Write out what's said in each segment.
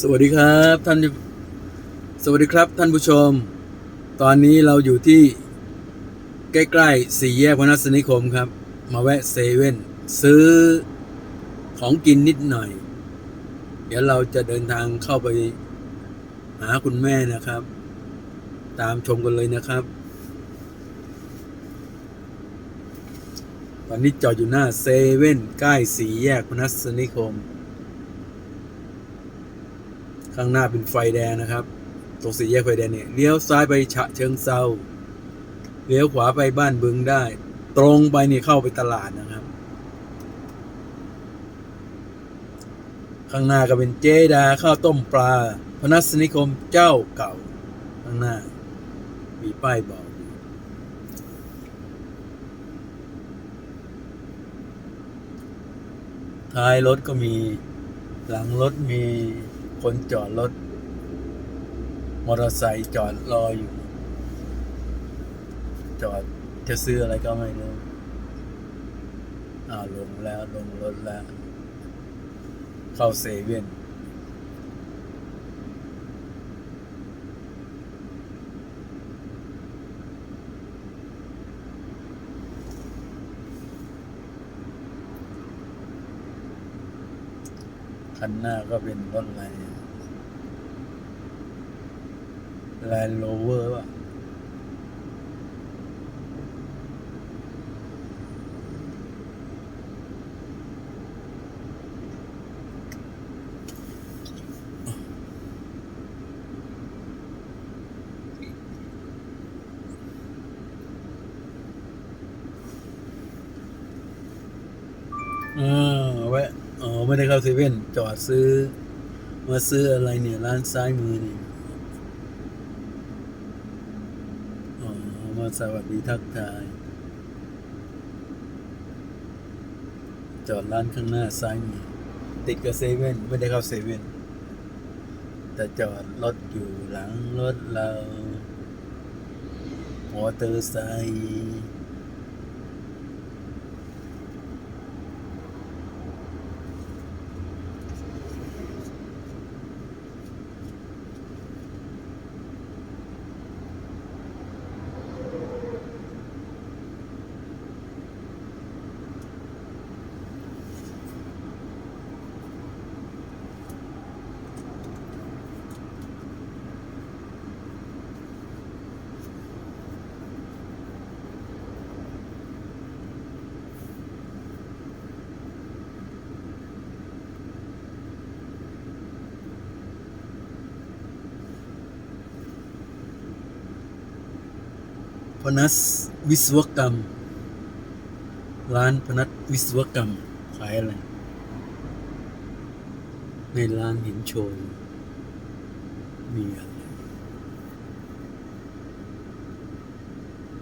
สวัสดีครับท่านสวัสดีครับท่านผู้ชม ตอนนี้เราอยู่ที่ใกล้ๆสี่แยกพนัสนิคมครับ มาแวะเซเว่นซื้อของกินนิดหน่อย เดี๋ยวเราจะเดินทางเข้าไปหาคุณแม่นะครับ ตามชมกันเลยนะครับ ตอนนี้จอดอยู่หน้าเซเว่นใกล้สี่แยกพนัสนิคม ข้างหน้าเป็นไฟแดงนะครับ ตรงสี่แยกไฟแดงเนี่ยเลี้ยวซ้ายไปฉะเชิงเซาเลี้ยวขวาไปบ้านบึงได้ ตรงไปนี่เข้าไปตลาดนะครับ ข้างหน้าก็เป็นเจดาข้าวต้มปลา พนัสนิคมเจ้าเก่า ข้างหน้า มีป้ายบอกท้ายรถก็มี หลังรถมี คนจอดรถ มอเตอร์ไซค์จอดรออยู่ จอดจะซื้ออะไรก็ไม่รู้อ่าลงแล้วลงรถแล้ว เข้าเซเว่นคันหน้าก็เป็นรถอะไร แลนด์โรเวอร์ป่ะอ่าแวะอ๋อไม่ได้เข้าเซเว่นจอดซื้อ มาซื้ออะไรเนี่ย ร้านซ้ายมือนี่อ๋อ มาสวัสดีทักทาย จอดร้านข้างหน้าซ้ายมือติดกับเซเว่นไม่ได้เข้าเซเว่นแต่จอดรถอยู่หลังรถเรามอเตอร์ไซค์ นัสวิศวกรรม ร้านพนัสวิศวกรรม ขายอะไร ในร้านเห็นโชว์มีอะไร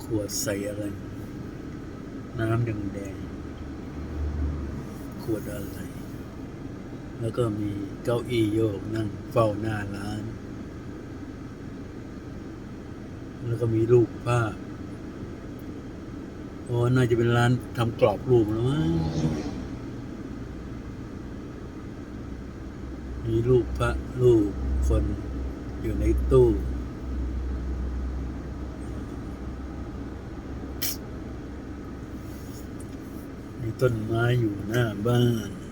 ขวดใส่อะไร น้ำแดงแดงขวดอะไร แล้วก็มีเก้าอี้โยกนั่งเฝ้าหน้าร้าน แล้วก็มีรูปภาพ โอ้น่าจะเป็นร้านทำกรอบรูปแล้วมั้งมีรูปพระรูปคนอยู่ในตู้มีต้นไม้อยู่หน้าบ้าน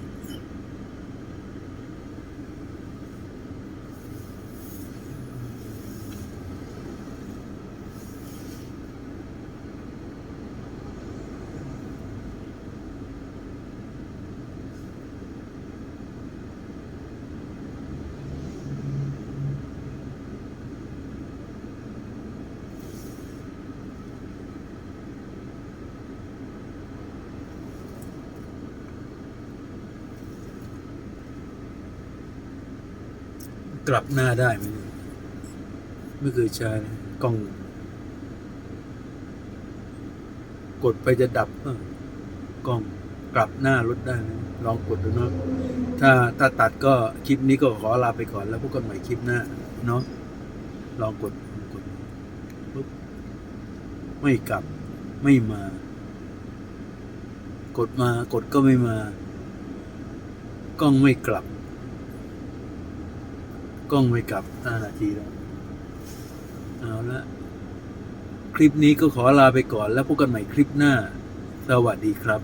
กลับหน้าได้ไหมเนี่ยไม่เคยใช้กล้อง กดไปจะดับกล้องกลับหน้ารถได้ไหมลองกดดูเนาะถ้าถ้าตัดก็คลิปนี้ก็ขอลาไปก่อนแล้วพบกันใหม่คลิปหน้าเนาะลองกดกดปุ๊บไม่กลับไม่มา กดมากดก็ไม่มา กล้องไม่กลับ กล้องไม่กลับห้านาทีแล้ว เอาละคลิปนี้ก็ขอลาไปก่อนแล้วพบกันใหม่คลิปหน้า สวัสดีครับ